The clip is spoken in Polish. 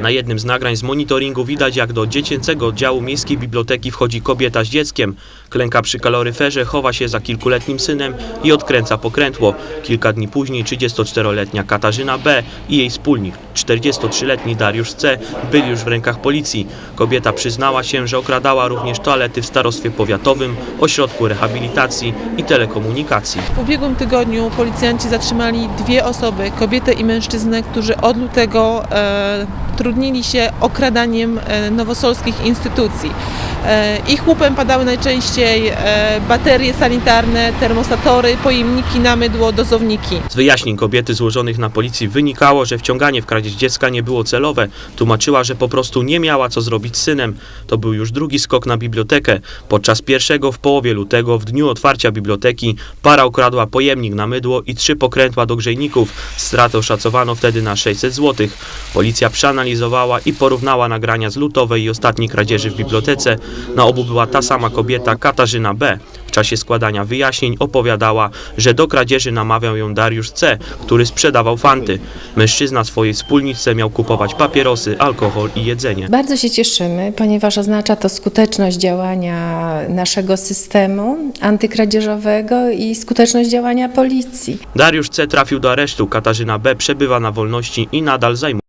Na jednym z nagrań z monitoringu widać, jak do dziecięcego oddziału miejskiej biblioteki wchodzi kobieta z dzieckiem. Klęka przy kaloryferze, chowa się za kilkuletnim synem i odkręca pokrętło. Kilka dni później 34-letnia Katarzyna B. i jej wspólnik, 43-letni Dariusz C. byli już w rękach policji. Kobieta przyznała się, że okradała również toalety w starostwie powiatowym, ośrodku rehabilitacji i telekomunikacji. W ubiegłym tygodniu policjanci zatrzymali dwie osoby, kobietę i mężczyznę, którzy od lutego e, trudnili się okradaniem e, nowosolskich instytucji. E, ich łupem padały najczęściej e, baterie sanitarne, termostatory, pojemniki na mydło, dozowniki. Z wyjaśnień kobiety złożonych na policji wynikało, że wciąganie w kradzież dziecka nie było celowe. Tłumaczyła, że po prostu nie miała co zrobić z synem. To był już drugi skok na bibliotekę. Podczas pierwszego w połowie lutego, w dniu otwarcia biblioteki, para ukradła pojemnik na mydło i trzy pokrętła do grzejników. Stratę oszacowano wtedy na 600 zł. Policja przeanalizowała i porównała nagrania z lutowej i ostatniej kradzieży w bibliotece. Na obu była ta sama kobieta, Katarzyna B. W czasie składania wyjaśnień opowiadała, że do kradzieży namawiał ją Dariusz C., który sprzedawał fanty. Mężczyzna swojej wspólniczce miał kupować papierosy, alkohol i jedzenie. Bardzo się cieszymy, ponieważ oznacza to skuteczność działania naszego systemu antykradzieżowego i skuteczność działania policji. Dariusz C. trafił do aresztu, Katarzyna B. przebywa na wolności i nadal zajmuje